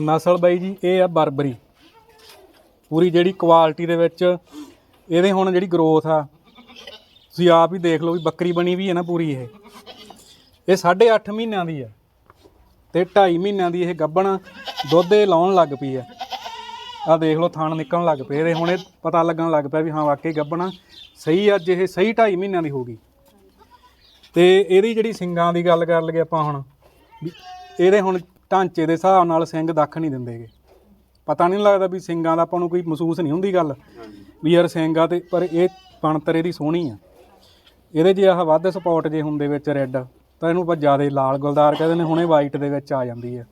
ਨਸਲ ਬਾਈ ਜੀ, ਇਹ ਆ ਬਰਬਰੀ। ਪੂਰੀ ਜਿਹੜੀ ਕੁਆਲਿਟੀ ਦੇ ਵਿੱਚ ਇਹਦੇ ਹੁਣ ਜਿਹੜੀ ਗਰੋਥ ਆ, ਤੁਸੀਂ ਆਪ ਹੀ ਦੇਖ ਲਓ ਵੀ ਬੱਕਰੀ ਬਣੀ ਵੀ ਹੈ ਨਾ ਪੂਰੀ ਇਹ। ਇਹ 8.5 ਮਹੀਨਿਆਂ ਦੀ ਆ ਤੇ 2.5 ਮਹੀਨਿਆਂ ਦੀ ਇਹ ਗੱਬਣ ਦੁੱਧ ਇਹ ਲਾਉਣ ਲੱਗ ਪਈ ਆ। ਆ ਦੇਖ ਲਓ ਥਾਣ ਨਿਕਲਣ ਲੱਗ ਪਏ, ਇਹਦੇ ਹੁਣ ਇਹ ਪਤਾ ਲੱਗਣ ਲੱਗ ਪਿਆ ਵੀ ਹਾਂ, ਵਾਕਈ ਗੱਬਣਾ ਸਹੀ ਅੱਜ ਇਹ ਸਹੀ 2.5 ਮਹੀਨਿਆਂ ਦੀ ਹੋ ਗਈ। ਤੇ ਇਹਦੀ ਜਿਹੜੀ ਸਿੰਗਾਂ ਦੀ ਗੱਲ ਕਰ ਲਈਏ ਆਪਾਂ ਹੁਣ, ਵੀ ਇਹਦੇ ਹੁਣ ਢਾਂਚੇ ਦੇ ਹਿਸਾਬ ਨਾਲ ਸਿੰਘ ਦੱਖ ਨਹੀਂ ਦਿੰਦੇਗੇ ਪਤਾ ਨਹੀਂ ਲੱਗਦਾ ਵੀ ਸਿੰਗਾਂ ਦਾ ਆਪਾਂ ਨੂੰ ਕੋਈ ਮਹਿਸੂਸ ਨਹੀਂ ਹੁੰਦੀ ਗੱਲ ਵੀ ਯਾਰ ਸਿੰਗਾਂ ਤੇ ਪਰ ਇਹ ਪਣਤਰ ਇਹਦੀ ਸੋਹਣੀ ਆ। ਇਹਦੇ ਜੇ ਆਹ ਵੱਧ ਸਪੌਟ ਜੇ ਹੁੰਦੇ ਵਿੱਚ ਰੈੱਡ ਤਾਂ ਇਹਨੂੰ ਆਪਾਂ ਜ਼ਿਆਦਾ ਲਾਲ ਗੁਲਦਾਰ ਕਹਿੰਦੇ ਨੇ ਹੁਣੇ ਵਾਈਟ ਦੇ ਵਿੱਚ ਆ ਜਾਂਦੀ ਆ।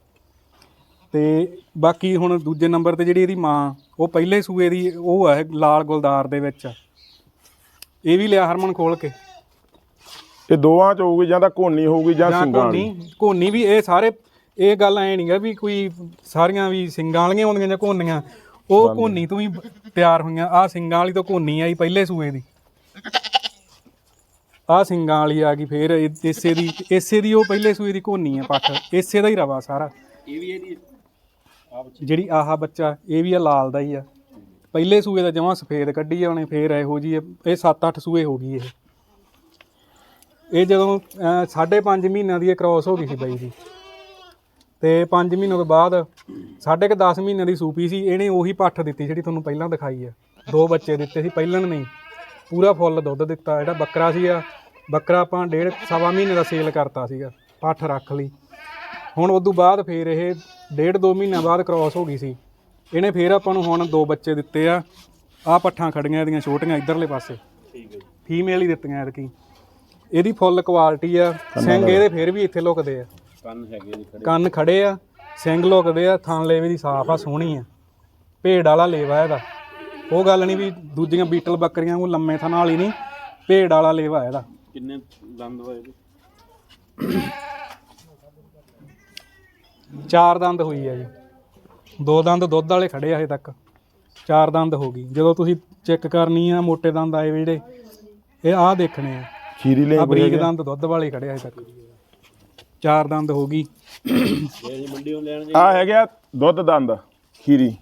ਤੇ ਬਾਕੀ ਹੁਣ ਦੂਜੇ ਨੰਬਰ ਤੇ ਜਿਹੜੀ ਇਹਦੀ ਮਾਂ ਉਹ ਪਹਿਲੇ ਸੂਏ ਦੀ ਉਹ ਹੈ ਲਾਲ ਗੁਲਦਾਰ ਦੇ ਵਿੱਚ। ਇਹ ਵੀ ਲਿਆ ਹਰਮਨ ਖੋਲ ਕੇ। ਇਹ ਦੋਵਾਂ ਚ ਹੋਊਗੀ ਜਾਂ ਤਾਂ ਕੋਨੀ ਹੋਊਗੀ ਜਾਂ ਜਾਂ ਸਿੰਘਾਂ ਕੋਨੀ ਕੋਨੀ ਵੀ ਇਹ ਸਾਰੇ ਇਹ ਗੱਲ ਐ ਨਹੀਂਗਾ ਵੀ ਕੋਈ ਸਾਰੀਆਂ ਵੀ ਸਿੰਗਾਂ ਵਾਲੀਆਂ ਹੁੰਦੀਆਂ ਜਾਂ ਕੋਨੀਆਂ ਉਹ ਕੋਨੀ ਤੋਂ ਹੀ ਤਿਆਰ ਹੋਈਆਂ। ਆ ਸਿੰਗਾਂ ਵਾਲੀ ਤੋਂ ਕੋਨੀ ਆਈ ਪਹਿਲੇ ਸੂਏ ਦੀ। ਆ ਸਿੰਗਾਂ ਵਾਲੀ ਆ ਗਈ ਫੇਰ ਇਹ- ਇਸੇ ਦੀ ਇਸੇ ਦੀ ਉਹ ਪਹਿਲੇ ਸੂਏ ਦੀ ਕੋਨੀ ਆ ਪੱਠ। ਇਸੇ ਦਾ ਹੀ ਰਵਾ ਸਾਰਾ। ਇਹ ਵੀ ਇਹਦੀ ਜਿਹੜੀ ਆਹ ਬੱਚਾ ਇਹ ਵੀ ਆ ਲਾਲ ਦਾ ਹੀ ਆ। ਪਹਿਲੇ ਸੂਏ ਦਾ ਜਮਾਂ ਸਫੇਦ ਕੱਢੀ ਆ ਉਹਨੇ ਫੇਰ ਇਹੋ ਜੀ ਇਹ 7-8 ਸੂਏ ਹੋ ਗਈ ਇਹ। ਇਹ ਜਦੋਂ 5.5 ਮਹੀਨਿਆਂ ਦੀ ਇਹ ਕ੍ਰਾਸ ਹੋ ਗਈ ਸੀ ਬਾਈ ਦੀ। ਤੇ 5 ਮਹੀਨਿਆਂ ਤੋਂ ਬਾਅਦ ਸਾਢੇ ਕੁ 10 ਮਹੀਨਿਆਂ ਦੀ ਸੂਪੀ ਸੀ ਇਹਨੇ ਉਹੀ ਪੱਠ ਦਿੱਤੀ ਜਿਹੜੀ ਤੁਹਾਨੂੰ ਪਹਿਲਾਂ ਦਿਖਾਈ ਆ। ਦੋ ਬੱਚੇ ਦਿੱਤੇ ਸੀ ਪਹਿਲਾਂ ਨਹੀਂ। ਪੂਰਾ ਫੁੱਲ ਦੁੱਧ ਦਿੱਤਾ ਜਿਹੜਾ ਬੱਕਰਾ ਸੀਗਾ। ਬੱਕਰਾ ਆਪਾਂ ਡੇਢ ਸਵਾ ਮਹੀਨੇ ਦਾ ਸੇਲ ਕਰਤਾ ਸੀਗਾ ਪੱਠ ਰੱਖ ਲਈ। ਹੁਣ ਉਸ ਤੋਂ ਬਾਅਦ ਫੇਰ ਇਹ ਡੇਢ ਦੋ ਮਹੀਨਿਆਂ ਬਾਅਦ ਕ੍ਰਾਸ ਹੋ ਗਈ ਸੀ। ਇਹਨੇ ਫੇਰ ਆਪਾਂ ਨੂੰ ਹੁਣ ਦੋ ਬੱਚੇ ਦਿੱਤੇ ਆ। ਆ ਪੱਠਾਂ ਖੜੀਆਂ ਇਹਦੀਆਂ ਛੋਟੀਆਂ ਇਧਰਲੇ ਪਾਸੇ। ਠੀਕ ਹੈ ਫੀਮੇਲ ਹੀ ਦਿੱਤੀਆਂ ਐਤਕੀ। ਇਹਦੀ ਫੁੱਲ ਕੁਆਲਿਟੀ ਆ। ਸਿੰਘ ਇਹਦੇ ਫੇਰ ਵੀ ਇੱਥੇ ਲੁਕਦੇ ਆ। ਕੰਨ ਹੈਗੇ ਖੜੇ। ਕੰਨ ਖੜੇ ਆ ਸਿੰਘ ਲੁਕਦੇ ਆ ਥਣ ਲੇਵੇ ਦੀ ਸਾਫ਼ ਆ ਸੋਹਣੀ ਆ। ਭੇਡ ਵਾਲਾ ਲੇਵਾ ਇਹਦਾ। ਉਹ ਗੱਲ ਨਹੀਂ ਵੀ ਦੂਜੀਆਂ ਬੀਟਲ ਬੱਕਰੀਆਂ ਉਹ ਲੰਮੇ ਥਣ ਵਾਲੀ ਨਹੀਂ ਭੇਡ ਵਾਲਾ ਲੇਵਾ ਇਹਦਾ। ਕਿੰਨੇ ਦੰਦ ਵਾ ਇਹਦੇ? ਚਾਰ ਦੰਦ ਹੋਈ ਆ ਜੀ। ਦੋ ਦੰਦ ਦੁੱਧ ਵਾਲੇ ਖੜੇ ਆ ਹਜੇ ਤੱਕ। ਚਾਰ ਦੰਦ ਹੋ ਗਈ। ਜਦੋਂ ਤੁਸੀਂ ਚੈੱਕ ਕਰਨੀ ਆ ਮੋਟੇ ਦੰਦ ਆਏ ਵੀ ਜਿਹੜੇ ਇਹ ਆਹ ਦੇਖਣੇ ਆ। ਖੀਰੀ ਲੈ ਆ ਬਰੀਕ ਦੰਦ ਦੁੱਧ ਵਾਲੇ ਖੜੇ ਆ ਹਜੇ ਤੱਕ। ਚਾਰ ਦੰਦ ਹੋ ਗਈ। ਇਹ ਜੀ ਮੰਡੀੋਂ ਲੈਣ ਜੀ ਆ ਹੈਗੇ ਦੁੱਧ ਦੰਦ ਖੀਰੀ।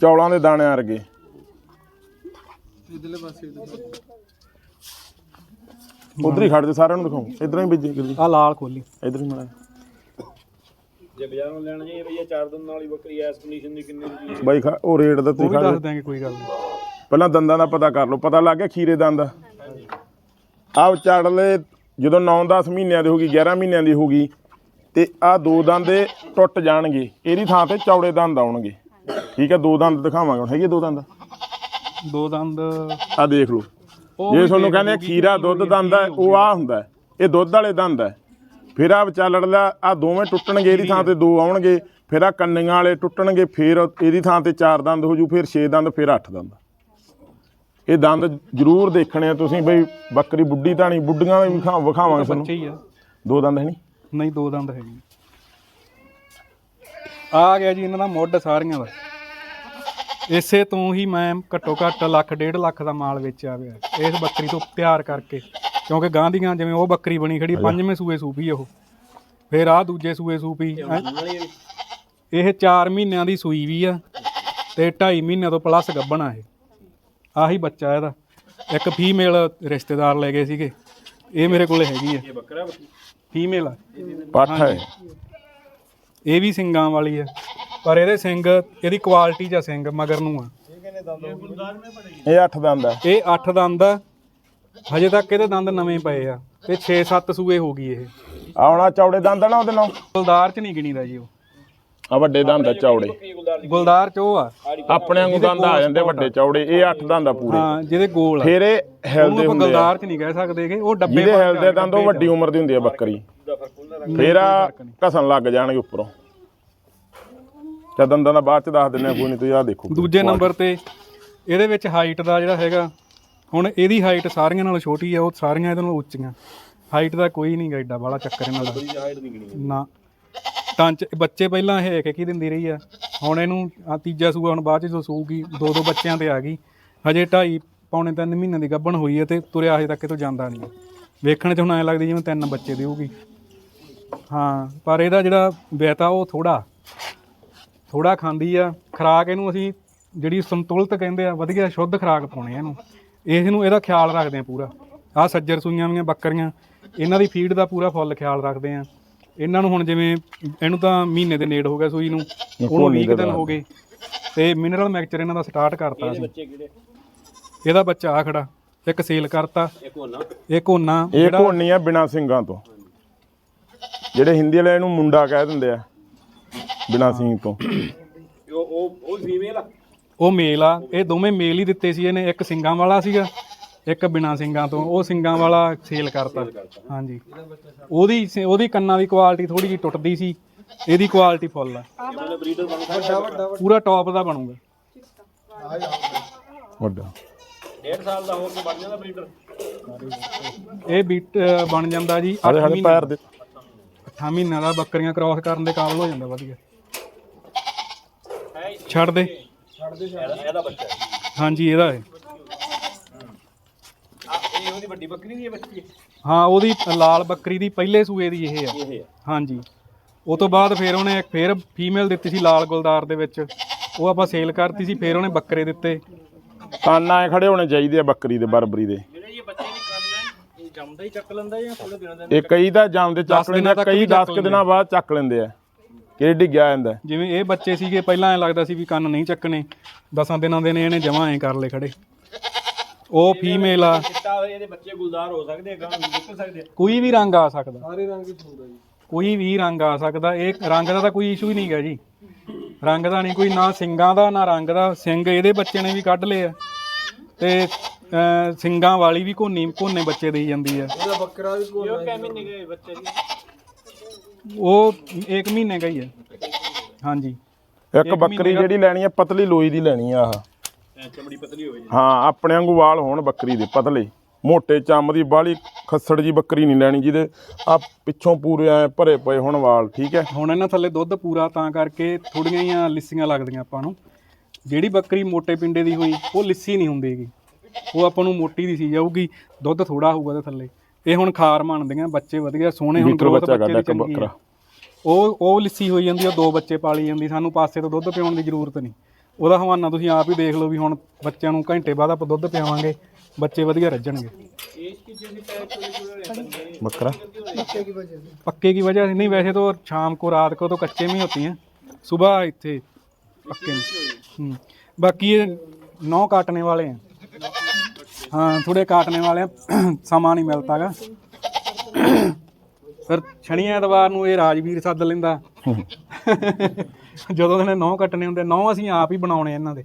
ਚੌਲਾਂ ਦੇ ਦਾਣੇ ਵਰਗੇ। ਉਧਰ ਹੀ ਖੜ ਜਾ ਸਾਰਿਆਂ ਨੂੰ ਦਿਖਾਓ। ਇਧਰੋਂ ਹੀ ਬੀਜੀ ਗਿਰਦੀ ਆ ਲਾਲ ਖੋਲੀ। ਇਧਰ ਹੀ ਮੜਾ ਜੇ ਬਾਜ਼ਾਰੋਂ ਲੈਣ ਜਾਈਏ ਭਈਆ ਚਾਰ ਦੰਦ ਵਾਲੀ ਬੱਕਰੀ ਐਸ ਕੰਡੀਸ਼ਨ ਦੀ ਕਿੰਨੇ ਦੀ ਹੈ। ਬਾਈ ਖਾ- ਉਹ ਰੇਟ ਦਾ ਉਹ ਤੁਸੀਂ ਵੀ ਖੜ ਦੱਸ ਦਾਂਗੇ ਕੋਈ ਗੱਲ ਨਹੀਂ। ਪਹਿਲਾਂ ਦੰਦਾਂ ਦਾ ਪਤਾ ਕਰ ਲਓ ਪਤਾ ਲੱਗ ਗਿਆ ਖੀਰੇ ਦੰਦ। ਆਹ ਚੜ ਲੈ ਜਦੋਂ 9-10 ਮਹੀਨਿਆਂ ਦੀ ਹੋਗੀ 11 ਮਹੀਨਿਆਂ ਦੀ ਹੋਗੀ ਤੇ ਆਹ ਦੋ ਦੰਦੇ ਟੁੱਟ ਜਾਣਗੇ। ਇਹਦੀ ਥਾਂ ਤੇ ਚੌੜੇ ਦੰਦ ਆਉਣਗੇ। ਠੀਕ ਹੈ ਦੋ ਦੰਦ ਦਿਖਾਵਾਂਗੇ ਹੁਣ। ਹੈਗੇ ਦੋ ਦੰਦ? ਦੋ ਦੰਦ। ਆਹ ਦੇਖ ਲਓ। ਜੇ ਤੁਹਾਨੂੰ ਕਹਿੰਦੇ ਖੀਰਾ ਦੁੱਧ ਦੰਦ ਹੈ ਉਹ ਆ ਹੁੰਦਾ। ਇਹ ਦੁੱਧ ਵਾਲੇ ਦੰਦ ਹੈ। ਫਿਰ ਆ ਵਿਚਾਲੜ ਦਾ ਆ ਦੋਵੇਂ ਟੁੱਟਣਗੇ ਇਹਦੀ ਥਾਂ ਤੇ ਦੋ ਆਉਣਗੇ। ਫਿਰ ਆ ਕੰਨੀਆਂ ਵਾਲੇ ਟੁੱਟਣਗੇ ਫਿਰ ਇਹਦੀ ਥਾਂ ਤੇ ਚਾਰ ਦੰਦ ਹੋ ਜੂ ਫਿਰ ਛੇ ਦੰਦ ਫਿਰ ਅੱਠ ਦੰਦ। ਇਹ ਦੰਦ ਜ਼ਰੂਰ ਦੇਖਣੇ ਆ ਤੁਸੀਂ ਬਈ ਬੱਕਰੀ ਬੁੱਢੀ ਤਾਂ ਨਹੀਂ ਬੁੱਢੀਆਂ ਵੀ ਵਿਖਾ- ਵਿਖਾਵਾਂਗੇ ਤੁਹਾਨੂੰ। ਬੱਚੇ ਹੀ ਆ। ਦੋ ਦੰਦ ਹੈ ਨਹੀਂ? ਨਹੀਂ ਦੋ ਦੰਦ ਹੈ ਜੀ ਆ ਗਿਆ ਜੀ ਇਹਨਾਂ ਦਾ ਮੁੱਢ ਸਾਰੀਆਂ ਦਾ। ਇਸੇ ਤੋਂ ਹੀ ਮੈਂ ਘੱਟੋ ਘੱਟ ਲੱਖ ਡੇਢ ਲੱਖ ਦਾ ਮਾਲ ਵੇਚਿਆ ਹੋਇਆ ਇਸ ਬੱਕਰੀ ਤੋਂ ਤਿਆਰ ਕਰਕੇ। ਕਿਉਂਕਿ ਗਾਂਧੀਆਂ ਜਿਵੇਂ ਉਹ ਬੱਕਰੀ ਬਣੀ ਖੜੀ ਪੰਜਵੇਂ ਸੂਏ ਸੂਪੀ ਉਹ। ਫਿਰ ਆ ਦੂਜੇ ਸੂਏ ਸੂਪੀ। ਇਹ 4 ਮਹੀਨਿਆਂ ਦੀ ਸੂਈ ਵੀ ਆ ਤੇ 2.5 ਮਹੀਨਿਆਂ ਤੋਂ ਪਲੱਸ ਗੱਭਣਾ ਇਹ। ਆਹੀ ਬੱਚਾ ਇਹਦਾ। ਇੱਕ ਫੀਮੇਲ ਰਿਸ਼ਤੇਦਾਰ ਲੈ ਗਏ ਸੀਗੇ। ਇਹ ਮੇਰੇ ਕੋਲੇ ਹੈਗੀ ਬੱਕਰਾ ਬੱਕਰੀ ਫੀਮੇਲ ਆ। ਪੱਠ ਹੈ। ਇਹ ਵੀ ਸਿੰਗਾਂ ਵਾਲੀ ਹੈ ਪਰ ਇਹਦੇ ਸਿੰਘ ਇਹਦੀ ਕੁਆਲਿਟੀ ਜਾਂ ਸਿੰਘ ਮਗਰ ਨੂੰ ਆ। ਇਹ ਅੱਠ ਦੰਦ ਹੈ ਇਹ 8 ਦੰਦ ਆ। ਹਜੇ ਤੱਕ ਇਹਦੇ ਦੰਦ ਨਵੇਂ ਪਏ ਆ। ਤੇ 6-7 ਸੂਏ ਹੋ ਗਈ ਇਹ। ਆਉਣਾ ਚੌੜੇ ਦੰਦ ਆ ਨਾ ਉਹਦੇ ਨਾਲ। ਗੁਲਦਾਰ ਚ ਨਹੀਂ ਗਿਣੀਦਾ ਜੀ ਉਹ। ਆ ਵੱਡੇ ਦੰਦ ਆ ਚੌੜੇ। ਗੁਲਦਾਰ ਚ ਆ। ਆਪਣੇ ਵਾਂਗੂ ਦੰਦ ਆ ਜਾਂਦੇ ਵੱਡੇ ਚੌੜੇ ਇਹ ਅੱਠ ਦੰਦ ਆ ਪੂਰੇ। ਹਾਂ ਜਿਹਦੇ ਗੋਲ ਆ। ਫਿਰ ਇਹ ਹਿਲਦੇ ਹੁੰਦੇ ਆ। ਗੁਲਦਾਰ ਚ ਨਹੀਂ ਕਹਿ ਸਕਦੇਗੇ ਉਹ ਡੱਬੇ ਜਿਹਦੇ ਕੇ ਹਿਲਦੇ ਦੰਦ ਉਹ ਵੱਡੀ ਉਮਰ ਦੀ ਹੁੰਦੀ ਆ ਬੱਕਰੀ। ਫੇਰ ਆ ਘਸਣ ਲੱਗ ਜਾਣਗੇ ਉੱਪਰੋਂ। ਤੇ ਦੰਦਾਂ ਦਾ ਬਾਅਦ ਚ ਦੱਸ ਦਿੰਨੇ ਆ ਕੋਈ ਨਹੀਂ ਤੁਸੀਂ ਆ ਦੇਖੋ। ਦੂਜੇ ਨੰਬਰ ਤੇ ਇਹਦੇ ਵਿੱਚ ਹਾਈਟ ਦਾ ਜਿਹੜਾ ਹੈਗਾ ਹੁਣ ਇਹਦੀ ਹਾਈਟ ਸਾਰੀਆਂ ਨਾਲੋਂ ਛੋਟੀ ਆ ਉਹ ਸਾਰੀਆਂ ਇਹਦੇ ਨਾਲੋਂ ਉੱਚੀਆਂ। ਹਾਈਟ ਦਾ ਕੋਈ ਨਹੀਂ ਐਡਾ ਵਾਲਾ ਚੱਕਰ ਇਹਨਾਂ ਦਾ। ਗਿਣੀ ਨਾ। ਟੰਚ ਬੱਚੇ ਪਹਿਲਾਂ ਇਹ ਇੱਕ ਇੱਕ ਹੀ ਦਿੰਦੀ ਰਹੀ ਆ। ਹੁਣ ਇਹਨੂੰ ਆਹ ਤੀਜਾ ਸੂਆ ਹੁਣ ਬਾਅਦ ਚ ਜਦੋਂ ਸੂਗੀ ਦੋ ਦੋ ਬੱਚਿਆਂ ਤੇ ਆ ਗਈ। ਹਜੇ ਢਾਈ, ਪੌਣੇ ਤਿੰਨ ਮਹੀਨਿਆਂ ਦੀ ਗੱਭਣ ਹੋਈ ਹੈ ਤੇ ਤੁਰਿਆ ਹਜੇ ਤੱਕ ਇਹ ਤੋਂ ਜਾਂਦਾ ਨਹੀਂ। ਵੇਖਣ ਚ ਹੁਣ ਐ ਲੱਗਦੀ ਜਿਵੇਂ ਤਿੰਨ ਬੱਚੇ ਦੇਊਗੀ। ਹਾਂ, ਪਰ ਇਹਦਾ ਜਿਹੜਾ ਵਿਤ ਉਹ ਥੋੜਾ ਥੋੜਾ ਖਾਂਦੀ ਆ। ਖਰਾਕ ਇਹਨੂੰ ਅਸੀਂ ਜਿਹੜੀ ਸੰਤੁਲਿਤ ਕਹਿੰਦੇ ਆ, ਵਧੀਆ ਸ਼ੁੱਧ ਖਰਾਕ ਪਾਉਣੇ ਆ ਇਹਨੂੰ। ਇਸ ਨੂੰ ਇਹਦਾ ਖਿਆਲ ਰੱਖਦੇ ਆ ਪੂਰਾ। ਆ ਸੱਜਰ ਸੂਈਆਂ ਵੀਆਂ ਬੱਕਰੀਆਂ, ਇਹਨਾਂ ਦੀ ਫੀਡ ਦਾ ਪੂਰਾ ਫੁੱਲ ਖਿਆਲ ਰੱਖਦੇ ਆ। ਇਹਨਾਂ ਨੂੰ ਹੁਣ ਜਿਵੇਂ ਇਹਨੂੰ ਤਾਂ ਮਹੀਨੇ ਦੇ ਨੇੜ ਹੋ ਗਿਆ ਸੂਈ ਨੂੰ ਉਹਨੂੰ 20 ਕੁ ਦਿਨ ਹੋ ਗਏ। ਤੇ ਮਿਨਰਲ ਮਿਕਸਚਰ ਇਹਨਾਂ ਦਾ ਸਟਾਰਟ ਕਰਤਾ ਸੀ ਬੱਚੇ ਕਿਹੜੇ? ਇਹਦਾ ਬੱਚਾ ਆ ਖੜਾ ਇੱਕ ਸੇਲ ਕਰਤਾ। ਇੱਕ ਹੋਣਾ ਇੱਕ ਕੋਨਾ ਇਹ ਘੋਣੀ ਆ ਬਿਨਾ ਸਿੰਘਾਂ ਤੋਂ। ਜਿਹੜੇ ਹਿੰਦੀ ਵਾਲੇ ਇਹਨੂੰ ਮੁੰਡਾ ਕਹਿ ਦਿੰਦੇ ਆ ਬਿਨਾ ਸਿੰਘ ਤੋਂ। ਉਹ ਉਹ ਉਹ ਫੀਮੇਲ ਆ? ਉਹ ਮੇਲ ਆ। ਇਹ ਦੋਵੇਂ ਮੇਲ ਹੀ ਦਿੱਤੇ ਸੀ ਇਹਨੇ ਇੱਕ ਸਿੰਗਾਂ ਵਾਲਾ ਸੀਗਾ ਇੱਕ ਬਿਨਾ ਸਿੰਗਾਂ ਤੋਂ ਉਹ ਸਿੰਗਾਂ ਵਾਲਾ ਸੇਲ ਕਰਤਾ। ਹਾਂਜੀ। ਉਹਦੀ ਸ- ਉਹਦੀ ਕੰਨਾਂ ਦੀ ਕੁਆਲਿਟੀ ਥੋੜੀ ਜਿਹੀ ਟੁੱਟਦੀ ਸੀ ਇਹਦੀ ਕੁਆਲਿਟੀ ਫੁੱਲ ਆ। ਦਾ ਪੂਰਾ ਟੌਪ ਦਾ ਬਣੂਗਾ। ਵੱਡਾ। ਡੇਢ ਸਾਲ ਦਾ ਹੋ ਕੇ ਬਣ ਜਾਂਦਾ ਬਰੀਡਰ ਇਹ ਬੀਟ ਅ, ਬਣ ਜਾਂਦਾ ਜੀ 8 ਸਾਡੇ ਸਾਡੇ ਮਹੀਨੇ। ਪੈਰ ਦੇ 8 ਮਹੀਨਿਆਂ ਦਾ ਬੱਕਰੀਆਂ ਕ੍ਰਾਸ ਕਰਨ ਦੇ ਕਾਬਲ ਹੋ ਜਾਂਦਾ ਵਧੀਆ। ਛੱਡ ਦੇ। ਇਹਦਾ ਇਹਦਾ ਬੱਚਾ। ਹਾਂਜੀ ਇਹਦਾ ਹੈ। ਆ ਇਹ ਉਹਦੀ ਵੱਡੀ ਬੱਕਰੀ ਦੀ ਹੈ ਬੱਚੀ ਹਾਂ? ਉਹਦੀ ਲਾਲ ਬੱਕਰੀ ਦੀ ਪਹਿਲੇ ਸੂਏ ਦੀ ਇਹ ਆ। ਇਹ ਆ। ਹਾਂਜੀ। ਉਹ ਤੋਂ ਬਾਅਦ ਫਿਰ ਉਹਨੇ ਇੱਕ ਫਿਰ ਫੀਮੇਲ ਦਿੱਤੀ ਸੀ ਲਾਲ ਗੁਲਦਾਰ ਦੇ ਵਿੱਚ। ਉਹ ਆਪਾਂ ਸੇਲ ਕਰਤੀ ਸੀ ਫਿਰ ਉਹਨੇ ਬੱਕਰੇ ਦਿੱਤੇ। ਕਾਨਾਂ ਐ ਖੜੇ ਹੋਣੇ ਚਾਹੀਦੇ ਆ ਬੱਕਰੀ ਦੇ ਬਰਬਰੀ ਦੇ। ਜਿਹੜੇ ਇਹ ਬੱਚੇ ਦੀ ਕੰਨ ਹੈ ਜੰਮਦਾ ਹੀ ਚੱਕ ਲੈਂਦਾ ਜਾਂ ਥੋੜੇ ਦਿਨਾਂ ਦਾ ਇਹ ਕਈ ਤਾਂ ਜੰਮਦੇ ਚੱਕ ਲੈਂਦੇ ਦਿਨਾਂ ਆ ਤੱਕ ਕਈ ਵੀ 10 ਚੱਕ ਕੁ ਦਿਨਾਂ ਬਾਅਦ ਚੱਕ ਲੈਂਦੇ ਆ। ਕਿ ਡਿੱਗਿਆ ਜਾਂਦਾ। ਜਿਵੇਂ ਇਹ ਬੱਚੇ ਸੀਗੇ ਪਹਿਲਾਂ ਐ ਲੱਗਦਾ ਸੀ ਵੀ ਕੰਨ ਨਹੀਂ ਚੱਕਣੇ। ਦਸਾਂ ਦਿਨਾਂ ਦੇ ਨੇ ਇਹਨੇ ਜਮਾਂ ਐ ਕਰ ਲਏ ਖੜੇ। ਉਹ ਫੀਮੇਲ ਆ। ਚਿੱਟਾ ਹੋਏ ਇਹਦੇ ਬੱਚੇ ਗੁਲਦਾਰ ਹੋ ਸਕਦੇ ਆ ਗਾਂ ਨਿਕਲ ਸਕਦੇ। ਆ ਕੋਈ ਵੀ ਰੰਗ ਆ ਸਕਦਾ। ਸਾਰੇ ਰੰਗ ਹੁੰਦਾ ਜੀ। ਕੋਈ ਵੀ ਰੰਗ ਆ ਸਕਦਾ। ਇਹ ਰੰਗ ਦਾ ਤਾਂ ਕੋਈ ਇਸ਼ੂ ਹੀ ਨਹੀਂ ਗਾ ਜੀ। ਰੰਗ ਦਾ ਨਹੀਂ ਕੋਈ ਨਾ ਸਿੰਗਾਂ ਦਾ ਨਾ ਰੰਗ ਦਾ। ਸਿੰਘ ਇਹਦੇ ਬੱਚੇ ਨੇ ਵੀ ਕੱਢ ਲਏ ਆ। ਤੇ ਅਹ, ਸਿੰਗਾਂ ਵਾਲੀ ਵੀ ਕੋਨੀ ਕੋਨੇ ਬੱਚੇ ਦੇਈ ਜਾਂਦੀ ਆ। ਉਹ ਕਿਵੇਂ ਨਿਗੇ ਬੱਚੇ ਦੀ ਉਹ 1 ਮਹੀਨੇ ਦਾ ਹੀ ਹੈ ਹਾਂਜੀ। ਇੱਕ ਬੱਕਰੀ ਜਿਹੜੀ ਲੈਣੀ ਆ ਪਤਲੀ ਲੋਈ ਦੀ ਲੈਣੀ ਆ ਆਹ। ਚਮੜੀ ਪਤਲੀ ਹੋਵੇ ਜੀ। ਹਾਂ ਆਪਣੇ ਵਾਂਗੂ ਵਾਲ ਹੋਣ ਬੱਕਰੀ ਦੇ ਪਤਲੇ। ਮੋਟੇ ਚੰਮ ਦੀ ਬਾਲੀ ਖੱਸੜ ਜੀ ਬੱਕਰੀ ਨਹੀਂ ਲੈਣੀ ਜਿਹਦੇ ਆ ਪਿੱਛੋਂ ਪੂਰੇ ਐ ਭਰੇ ਪਏ ਹੁਣ ਵਾਲ ਠੀਕ ਹੈ? ਹੁਣ ਇਹਨਾਂ ਥੱਲੇ ਦੁੱਧ ਪੂਰਾ ਤਾਂ ਕਰਕੇ ਥੋੜੀਆਂ ਜਿਹੀਆਂ ਲਿੱਸੀਆਂ ਲੱਗਦੀਆਂ ਆਪਾਂ ਨੂੰ। ਜਿਹੜੀ ਬੱਕਰੀ ਮੋਟੇ ਪਿੰਡੇ ਦੀ ਹੋਈ ਉਹ ਲਿੱਸੀ ਨਹੀਂ ਹੁੰਦੀਗੀ ਉਹ ਆਪਾਂ ਨੂੰ ਮੋਟੀ ਦੀ ਸੀ ਜਾਊਗੀ। ਦੁੱਧ ਥੋੜਾ ਹੋਊਗਾ ਤੇ ਥੱਲੇ। ਇਹ ਹੁਣ ਖਾਰ ਮੰਨਦੀਆਂ ਬੱਚੇ ਵਧੀਆ ਸੋਹਣੇ ਹੁਣ growth ਬੱਚਾ ਦੀ ਇੱਕ ਚੰਗੀ ਬੱਕਰਾ। ਹੈ। ਉਹ ਉਹ ਲਿੱਸੀ ਹੋਈ ਜਾਂਦੀ ਆ ਦੋ ਬੱਚੇ ਪਾਲੀ ਜਾਂਦੀ ਸਾਨੂੰ ਪਾਸੇ ਤੋਂ ਦੁੱਧ ਪਿਆਉਣ ਦੀ ਜ਼ਰੂਰਤ ਨਹੀਂ। ਉਹਦਾ ਹਵਾਨਾ ਤੁਸੀਂ ਆਪ ਹੀ ਦੇਖ ਲਓ ਵੀ ਹੁਣ ਬੱਚਿਆਂ ਨੂੰ ਘੰਟੇ ਬਾਅਦ ਆਪਾਂ ਦੁੱਧ ਪਿਆਵਾਂਗੇ ਬੱਚੇ ਵਧੀਆ ਰੱਜਣਗੇ। ਬੱਕਰਾ? ਪੱਕੇ ਕੀ ਵਜ੍ਹਾ? ਨਹੀਂ ਵੈਸੇ ਤਾਂ ਸ਼ਾਮ ਕੋ ਰਾਤ ਕੋ ਤਾਂ ਕੱਚੇ ਵੀ ਹੁੰਦੇ ਹਨ ਸੁਬਹ ਇੱਥੇ ਪੱਕੇ ਬਾਕੀ ਇਹ ਨੌ ਕਾਟਨੇ ਵਾਲੇ ਆ। ਹਾਂ ਥੋੜੇ ਕਾਟਨੇ ਵਾਲੇ ਆ। ਸਮਾਂ ਨਹੀਂ ਮਿਲਦਾਗਾ ਫਿਰ ਸ਼ਨੀ ਐਤਵਾਰ ਨੂੰ ਇਹ ਰਾਜਵੀਰ ਸੱਦ ਲੈਂਦਾ। ਜਦੋਂ ਇਹਨੇ ਨੌ ਕੱਟਣੇ ਹੁੰਦੇ ਨੌ ਅਸੀਂ ਆਪ ਹੀ ਬਣਾਉਣੇ ਇਹਨਾਂ ਦੇ।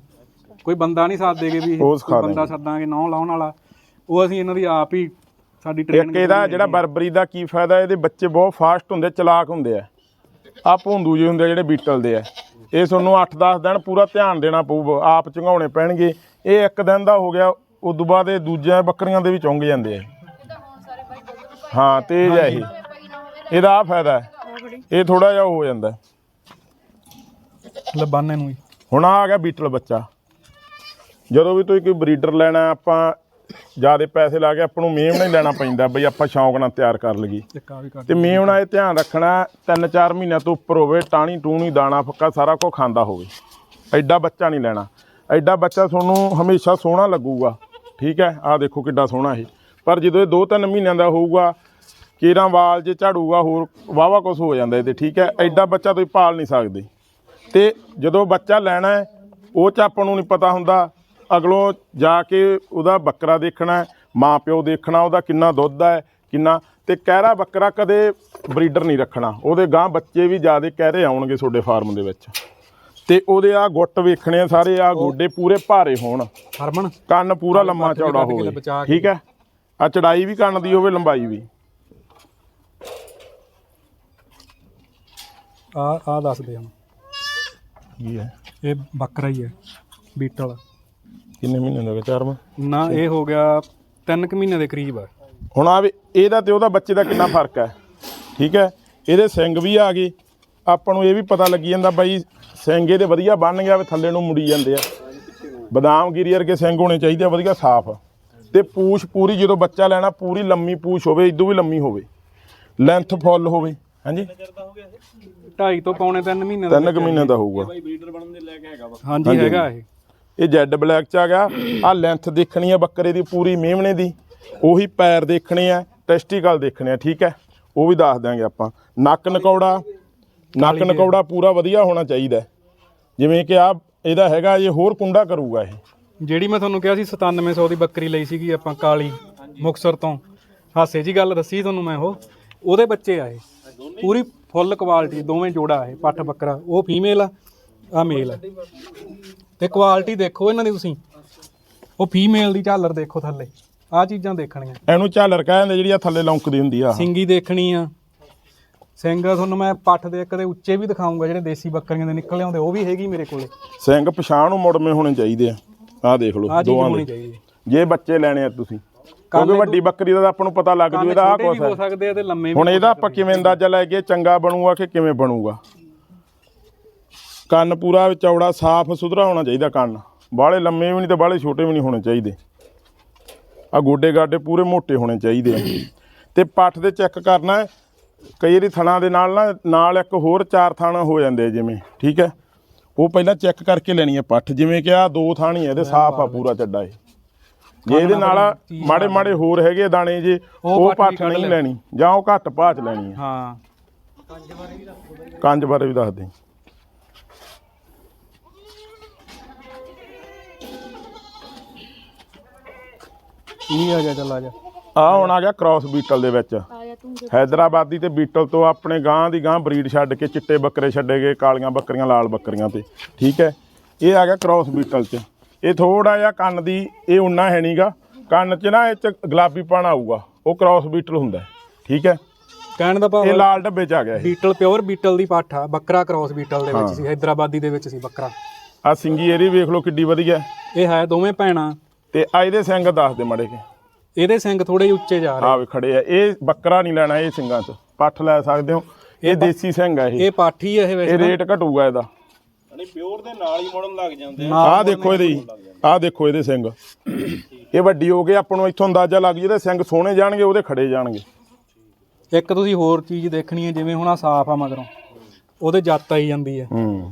ਕੋਈ ਬੰਦਾ ਨਹੀਂ ਸਾਥ ਦੇਗੇ ਵੀ ਉਹ ਸਿਖਾ ਕੋਈ ਬੰਦਾ ਸੱਦਾਂਗੇ ਨੌ ਲਾਉਣ ਵਾਲਾ ਉਹ ਅਸੀਂ ਇਹਨਾਂ ਦੀ ਆਪ ਹੀ ਸਾਡੀ ਇੱਕ ਟ੍ਰੇਨਿੰਗ ਇਹਦਾ ਜਿਹੜਾ ਬਰਬਰੀ ਦਾ ਕੀ ਫਾਇਦਾ ਇਹਦੇ ਬੱਚੇ ਬਹੁਤ ਫਾਸਟ ਹੁੰਦੇ ਚਲਾਕ ਹੁੰਦੇ ਆ। ਆ ਭੋਂਦੂ ਜਿਹੇ ਹੁੰਦੇ ਆ ਜਿਹੜੇ ਬੀਟਲ ਦੇ ਆ। ਇਹ ਤੁਹਾਨੂੰ 8-10 ਦਿਨ ਪੂਰਾ ਧਿਆਨ ਦੇਣਾ ਪਊ ਆਪ ਚੰਗਾਉਣੇ ਪੈਣਗੇ। ਇਹ ਇੱਕ ਦਿਨ ਦਾ ਹੋ ਗਿਆ ਉਦੋਂ ਬਾਅਦ ਇਹ ਦੂਜਿਆਂ ਬੱਕਰੀਆਂ ਦੇ ਵੀ ਚੁੰਗ ਜਾਂਦੇ ਆ। ਹਾਂ ਤੇਜ਼ ਹੈ ਇਹ। ਇਹਦਾ ਆ ਫਾਇਦਾ ਹੈ। ਇਹ ਥੋੜਾ ਜਿਹਾ ਹੋ ਜਾਂਦਾ। ਲਬਾਨੇ ਨੂੰ ਹੀ। ਹੁਣ ਆ ਗਿਆ ਬੀਟਲ ਬੱਚਾ। ਜਦੋਂ ਵੀ ਤੁਸੀਂ ਕੋਈ ਬਰੀਡਰ ਲੈਣਾ ਆਪਾਂ ਜਿਆਦੇ ਪੈਸੇ ਲਾ ਕੇ ਆਪਾਂ ਨੂੰ ਮੇਮ ਨਹੀਂ ਲੈਣਾ ਪੈਂਦਾ ਬਈ ਆਪਾਂ ਸ਼ੌਂਕ ਨਾਲ ਤਿਆਰ ਕਰ ਇੱਕ ਆ ਵੀ ਤੇ ਮੇਮਣਾ ਇਹ ਧਿਆਨ ਰੱਖਣਾ 3-4 ਮਹੀਨਿਆਂ ਤੋਂ ਉੱਪਰ ਹੋਵੇ ਟਾਣੀ ਟੂਣੀ ਦਾਣਾ ਫੱਕਾ ਸਾਰਾ ਕੁਝ ਖਾਂਦਾ ਹੋਵੇ। ਐਡਾ ਬੱਚਾ ਨਹੀਂ ਲੈਣਾ। ਐਡਾ ਬੱਚਾ ਤੁਹਾਨੂੰ ਹਮੇਸ਼ਾ ਸੋਹਣਾ ਲੱਗੂਗਾ। ਠੀਕ ਹੈ ਆਹ ਦੇਖੋ ਕਿੱਡਾ ਸੋਹਣਾ ਇਹ। ਪਰ ਜਦੋਂ ਇਹ 2-3 ਮਹੀਨਿਆਂ ਦਾ ਹੋਊਗਾ ਕੇਰਾਂ ਵਾਲ ਜੇ ਝਾੜੂਗਾ ਹੋਰ ਵਾਵਾ ਕੁਝ ਹੋ ਜਾਂਦਾ ਇਹ ਤੇ ਠੀਕ ਹੈ। ਐਡਾ ਬੱਚਾ ਤੁਸੀਂ ਪਾਲ ਨਹੀਂ ਸਕਦੇ। ਤੇ ਜਦੋਂ ਬੱਚਾ ਲੈਣਾ ਹੈ ਉਹ ਚ ਆਪਾਂ ਨੂੰ ਨਹੀਂ ਪਤਾ ਹੁੰਦਾ। ਅਗਲੋਂ ਜਾ ਕੇ ਉਹਦਾ ਬੱਕਰਾ ਦੇਖਣਾ ਹੈ, ਮਾਂ ਪਿਓ ਦੇਖਣਾ ਉਹਦਾ ਕਿੰਨਾ ਦੁੱਧ ਹੈ ਕਿੰਨਾ। ਤੇ ਕਹਿਰਾ ਬੱਕਰਾ ਕਦੇ ਬਰੀਡਰ ਨਹੀਂ ਰੱਖਣਾ। ਉਹਦੇ ਗਾਂ ਬੱਚੇ ਵੀ ਜਿਆਦੇ ਕਹਿਰੇ ਆਉਣਗੇ ਤੁਹਾਡੇ ਫਾਰਮ ਦੇ ਵਿੱਚ। ਤੇ ਉਹਦੇ ਆ ਗੁੱਟ ਵੇਖਣੇ ਆ ਸਾਰੇ ਆ ਗੋਡੇ ਪੂਰੇ ਭਾਰੇ ਹੋਣ। ਹਰਮਨ ਕੰਨ ਪੂਰਾ ਲੰਮਾ ਚੌੜਾ ਹੋਵੇ। ਠੀਕ ਹੈ? ਆ ਚੜਾਈ ਵੀ ਕੰਨ ਦੀ ਹੋਵੇ ਲੰਬਾਈ ਵੀ। ਆ ਆ ਦੱਸ ਦੇ ਹੁਣ। ਕੀ ਹੈ? ਇਹ ਬੱਕਰਾ ਹੀ ਹੈ ਬੀਟਲ। ਕਿੰਨੇ ਮਹੀਨੇ ਦਾ ਹੋ ਗਿਆ ਮਹੀਨੇ ਨਾ ਇਹ ਹੋ ਗਿਆ ਤਿੰਨ ਕੁ ਮਹੀਨੇ ਦੇ ਕਰੀਬ ਆ। ਹੁਣ ਆ ਵੀ ਇਹਦਾ ਤੇ ਉਹਦਾ ਬੱਚੇ ਦਾ ਕਿੰਨਾ ਫ਼ਰਕ ਹੈ? ਠੀਕ ਹੈ? ਇਹਦੇ ਸਿੰਘ ਵੀ ਆ ਗਏ। ਆਪਾਂ ਨੂੰ ਇਹ ਵੀ ਪਤਾ ਲੱਗੀ ਜਾਂਦਾ ਬਾਈ ਸਿੰਘ ਇਹਦੇ ਵਧੀਆ ਬਣ ਗਿਆ ਵੀ ਥੱਲੇ ਨੂੰ ਮੁੜੀ ਜਾਂਦੇ ਆ। ਬਦਾਮ ਗਿਰੀ ਵਰਗੇ ਸਿੰਘ ਹੋਣੇ ਚਾਹੀਦੇ ਆ ਵਧੀਆ ਸਾਫ਼। ਤੇ ਪੂਛ ਪੂਰੀ ਜਦੋਂ ਬੱਚਾ ਲੈਣਾ ਪੂਰੀ ਲੰਮੀ ਪੂਛ ਹੋਵੇ ਇਦੋਂ ਵੀ ਲੰਮੀ ਹੋਵੇ। ਲੈਂਥ ਫੁੱਲ ਹੋਵੇ। ਹਾਂਜੀ? ਢਾਈ ਤੋਂ ਪੌਣੇ 3 ਮਹੀਨੇ ਦਾ ਤਿੰਨ ਕੁ ਮਹੀਨੇ ਦਾ ਹੋਊਗਾ। ਬਾਈ ਬਰੀਡਰ ਬਣਨ ਦੇ ਲੈ ਕੇ ਹੈਗਾ ਵਾ। ਹਾਂਜੀ ਹੈਗਾ ਇਹ। ਇਹ ਜੈਡ ਬਲੈਕ ਚ ਆ ਗਿਆ। ਆ ਲੈਂਥ ਦੇਖਣੀ ਆ ਬੱਕਰੇ ਦੀ ਪੂਰੀ ਮੇਮਣੇ ਦੀ। ਉਹੀ ਪੈਰ ਦੇਖਣੇ ਆ ਟੈਸਟੀਕਲ ਦੇਖਣੇ ਆ ਠੀਕ ਹੈ? ਉਹ ਵੀ ਦੱਸ ਦਿਆਂਗੇ ਆਪਾਂ। ਨੱਕ ਨਕੌੜਾ ਨੱਕ ਨਕੌੜਾ ਪੂਰਾ ਵਧੀਆ ਹੋਣਾ ਚਾਹੀਦਾ। ਜਿਵੇਂ ਕਿ ਆ ਇਹਦਾ ਹੈਗਾ ਇਹ ਹੋਰ ਕੁੰਡਾ ਕਰੂਗਾ ਇਹ। ਜਿਹੜੀ ਮੈਂ ਤੁਹਾਨੂੰ ਕਿਹਾ ਸੀ 9700 ਦੀ ਬੱਕਰੀ ਲਈ ਸੀਗੀ ਆਪਾਂ ਕਾਲੀ ਮੁਕਸਰ ਤੋਂ। ਹਾਸੇ ਜੀ ਗੱਲ ਦੱਸੀ ਤੁਹਾਨੂੰ ਮੈਂ ਉਹ। ਉਹਦੇ ਬੱਚੇ ਆਏ ਪੂਰੀ ਫੁੱਲ ਕੁਆਲਿਟੀ ਦੋਵੇਂ ਜੋੜਾ ਇਹ ਪੱਠ ਬੱਕਰਾ ਉਹ ਫੀਮੇਲ ਆ ਆ ਮੇਲ ਆ। ਤੇ ਕੁਆਲਿਟੀ ਦੇਖੋ ਇਹਨਾਂ ਦੀ ਤੁਸੀਂ। ਉਹ ਫੀਮੇਲ ਦੀ ਝਾਲਰ ਦੇਖੋ ਥੱਲੇ ਆ ਚੀਜ਼ਾਂ ਦੇਖਣੀਆਂ। ਇਹਨੂੰ ਝਾਲਰ ਕਹਿੰਦੇ ਜਿਹੜੀ ਆ ਥੱਲੇ ਲੌਂਕਦੀ ਹੁੰਦੀ ਆ। ਸਿੰਗੀ ਦੇਖਣੀ ਆ। ਸਿੰਘ ਤੁਹਾਨੂੰ ਮੈਂ ਪੱਠ ਦੇ ਇੱਕ ਦੇ ਉੱਚੇ ਵੀ ਦਿਖਾਉਂਗਾ ਜਿਹੜੇ ਦੇਸੀ ਬੱਕਰੀਆਂ ਦੇ ਨਿਕਲੇ ਆਉਂਦੇ ਉਹ ਵੀ ਹੈਗੀ ਮੇਰੇ ਕੋਲੇ। ਸਿੰਘ ਪਛਾਣ ਨੂੰ ਮੁੜਵੇਂ ਹੋਣੇ ਚਾਹੀਦੇ ਆ। ਆਹ ਦੇਖ ਲਓ ਆ ਦੋਵਾਂ ਦੇ। ਜੇ ਬੱਚੇ ਲੈਣੇ ਆ ਤੁਸੀਂ। ਕਿਉਂਕਿ ਵੱਡੀ ਬੱਕਰੀ ਦਾ ਤਾਂ ਆਪਾਂ ਨੂੰ ਪਤਾ ਲੱਗ ਜੂ ਇਹਦਾ ਆ ਛੋਟੇ ਵੀ ਕੁਛ ਹੈ। ਹੋ ਸਕਦੇ ਆ ਤੇ ਲੰਮੇ ਵੀ ਹੁਣ ਇਹਦਾ ਆਪਾਂ ਕਿਵੇਂ ਅੰਦਾਜ਼ਾ ਲੈ ਕੇ ਚੰਗਾ ਬਣੂਗਾ ਕਿ ਕਿਵੇਂ ਬਣੂਗਾ? ਕੰਨ ਪੂਰਾ ਚੌੜਾ ਸਾਫ਼ ਸੁਥਰਾ ਹੋਣਾ ਚਾਹੀਦਾ ਕੰਨ। ਬਾਹਲੇ ਲੰਮੇ ਵੀ ਨਹੀਂ ਤੇ ਬਾਹਲੇ ਛੋਟੇ ਵੀ ਨਹੀਂ ਹੋਣੇ ਚਾਹੀਦੇ। ਆ ਗੋਡੇ ਗਾਡੇ ਪੂਰੇ ਮੋਟੇ ਹੋਣੇ ਚਾਹੀਦੇ ਆ। ਤੇ ਪੱਠ ਦੇ ਚੈੱਕ ਕਰਨਾ ਹੈ। ਕਈ ਵਾਰੀ ਥਣਾ ਦੇ ਨਾਲ ਨਾ ਨਾਲ ਇੱਕ ਹੋਰ ਚਾਰ ਥਾਣਾ ਹੋ ਜਾਂਦੇ ਆ ਜਿਵੇਂ ਠੀਕ ਹੈ? ਉਹ ਪਹਿਲਾਂ ਚੈੱਕ ਕਰਕੇ ਲੈਣੀ ਹੈ ਪੱਠ। ਜਿਵੇਂ ਕਿ ਆ ਦੋ ਥਾਣੀ ਇਹਦੇ ਸਾਫ਼ ਆ ਪੂਰਾ ਚੱਡਾ ਇਹ। ਜੇ ਇਹਦੇ ਨਾਲ ਮਾੜੇ ਮਾੜੇ ਹੋਰ ਹੈਗੇ ਦਾਣੇ ਜੇ ਉਹ ਪੱਠ ਨਹੀਂ। ਲੈਣੀ ਜਾਂ ਉਹ ਘੱਟ ਭਾਅ ਚ ਲੈਣੀ ਹੈ ਹਾਂ। ਕੰਜ ਬਾਰੇ ਵੀ ਦੱਸ ਦੇ। ਇਹ ਆ ਜਾ ਚੱਲ ਆ ਜਾ। ਆ ਹੁਣ ਆ ਗਿਆ ਕ੍ਰਾਸ ਬੀਟਲ ਦੇ ਵਿੱਚ। ਹੈਦਰਾਬਾਦੀ ਤੇ ਬੀਟਲ ਤੋਂ ਆਪਣੇ ਗਾਂ ਦੀ ਗਾਂ ਬਰੀਡ ਛੱਡ ਕੇ ਚਿੱਟੇ ਬੱਕਰੇ ਛੱਡੇ ਗਏ ਕਾਲੀਆਂ ਬੱਕਰੀਆਂ ਲਾਲ ਬੱਕਰੀਆਂ ਤੇ। ਠੀਕ ਹੈ ਇਹ ਆ ਗਿਆ ਕ੍ਰਾਸ ਬੀਟਲ ਚ। ਇਹ ਥੋੜਾ ਜਿਹਾ ਕੰਨ ਦੀ ਇਹ ਉਨਾ ਹੈ ਨਹੀਂਗਾ ਕੰਨ 'ਚ ਨਾ ਇਹ ਚ ਗੁਲਾਬੀ ਪਣ ਆਊਗਾ। ਉਹ ਕ੍ਰਾਸ ਬੀਟਲ ਹੁੰਦਾ ਠੀਕ ਹੈ? ਕਹਿਣ ਦਾ ਭਾਵ ਇਹ ਲਾਲ ਡੱਬੇ 'ਚ ਆ ਗਿਆ ਇਹ। ਬੀਟਲ ਪਿਓਰ ਬੀਟਲ ਦੀ ਪੱਠ ਆ। ਬੱਕਰਾ ਕ੍ਰਾਸ ਬੀਟਲ ਦੇ ਵਿੱਚ ਸੀ। ਹੈਦਰਾਬਾਦੀ ਦੇ ਵਿੱਚ ਸੀ ਬੱਕਰਾ। ਆ ਸਿੰਗੀ ਇਹਦੀ ਵੇਖ ਲਓ ਕਿੱਡੀ ਵਧੀਆ। ਇਹ ਹੈ ਦੋਵੇਂ ਭੈਣਾਂ। ਤੇ ਆ ਇਹਦੇ ਸਿੰਘ ਦੱਸ ਦੇ ਮੜੇ ਕੇ ਇਹਦੇ ਸਿੰਘ ਥੋੜੇ ਜਿਹੇ ਉੱਚੇ ਜਾ ਰਹੇ। ਆ ਵੀ ਖੜੇ ਆ। ਇਹ ਬੱਕਰਾ ਨਹੀਂ ਲੈਣਾ ਇਹ ਸਿੰਘਾਂ 'ਚ। ਪੱਠ ਲੈ ਸਕਦੇ ਹੋ। ਇਹ ਦੇਸੀ ਸਿੰਘ ਆ ਇਹ। ਇਹ ਪਾਠੀ ਆ ਇਹ ਵੈਸੇ ਇਹ ਰੇਟ ਘਟੂਗਾ ਇਹਦਾ। ਨਹੀਂ ਪਿਓਰ ਦੇ ਨਾਲ ਹੀ ਮੁੜਨ ਲੱਗ ਜਾਂਦੇ ਆ। ਆਹ ਦੇਖੋ ਇਹਦੇ ਆਹ ਦੇਖੋ ਇਹਦੇ ਸਿੰਘ। ਇਹ ਵੱਡੀ ਹੋ ਗਈ ਆਪਾਂ ਨੂੰ ਇੱਥੋਂ ਅੰਦਾਜ਼ਾ ਲੱਗ ਜੇ ਇਹਦੇ ਸਿੰਘ ਸੋਹਣੇ ਜਾਣਗੇ ਉਹਦੇ ਖੜੇ ਜਾਣਗੇ। ਇੱਕ ਤੁਸੀਂ ਹੋਰ ਚੀਜ਼ ਦੇਖਣੀ ਹੈ ਜਿਵੇਂ ਹੁਣ ਆ ਸਾਫ਼ ਆ ਮਗਰੋਂ ਉਹਦੇ ਜੱਤ ਆਈ ਜਾਂਦੀ ਹੈ। ਹੂੰ।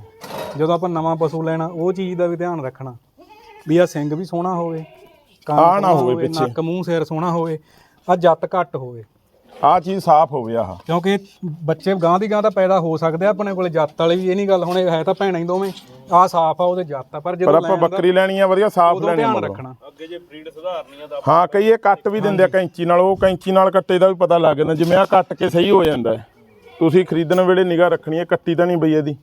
ਜਦੋਂ ਆਪਾਂ ਨਵਾਂ ਪਸ਼ੂ ਲੈਣਾ ਉਹ ਚੀਜ਼ ਦਾ ਵੀ ਧਿਆਨ ਰੱਖਣਾ ਵੀ ਆ ਸਿੰਘ ਵੀ ਸੋਹਣਾ ਹੋਵੇ ਕੰਨ ਆਹ ਨਾ ਸੋਹਣਾ ਹੋਵੇ ਪਿੱਛੇ। ਨੱਕ ਮੂੰਹ ਸਿਰ ਸੋਹਣਾ ਹੋਵੇ ਆ ਜੱਤ ਘੱਟ ਹੋਵੇ। ਆਹ ਚੀਜ਼ ਸਾਫ਼ ਹੋਵੇ ਆਹ। ਕਿਉਂਕਿ ਬੱਚੇ ਗਾਂ ਦੀ ਗਾਂ ਤਾਂ ਪੈਦਾ ਹੋ ਸਕਦੇ ਆ ਆਪਣੇ ਕੋਲੇ ਜੱਤ ਵਾਲੇ ਵੀ ਇਹ ਨਹੀਂ ਗੱਲ ਹੁਣ ਇਹ ਹੈ ਤਾਂ ਭੈਣਾਂ ਹੀ ਦੋਵੇਂ। ਆ ਸਾਫ਼ ਆ ਉਹਦੇ ਜੱਤ ਆ ਪਰ ਪਰ ਜਦੋਂ ਆਪਾਂ ਬੱਕਰੀ ਲੈਣੀ ਆ ਵਧੀਆ ਸਾਫ਼ ਉਦੋਂ ਲੈਣੀ ਆ ਧਿਆਨ ਮਗਰੋਂ। ਰੱਖਣਾ। ਅੱਗੇ ਜੇ ਬਰੀਡ ਸੁਧਾਰਨੀ ਆ ਤਾਂ ਹਾਂ ਕਈ ਇਹ ਕੱਟ ਵੀ ਦਿੰਦੇ ਆ ਕੈਂਚੀ ਨਾਲ ਉਹ ਕੈਂਚੀ ਨਾਲ ਕੱਟੇ ਦਾ ਵੀ ਪਤਾ ਲੱਗ ਜਾਂਦਾ ਜਿਵੇਂ ਆ ਕੱਟ ਕੇ ਸਹੀ ਹੋ ਜਾਂਦਾ। ਹੈ। ਤੁਸੀਂ ਖਰੀਦਣ ਵੇਲੇ ਨਿਗਾਹ ਰੱਖਣੀ ਹੈ ਕੱਟੀ ਤਾਂ ਨਹੀਂ ਬਈ ਇਹਦੀ।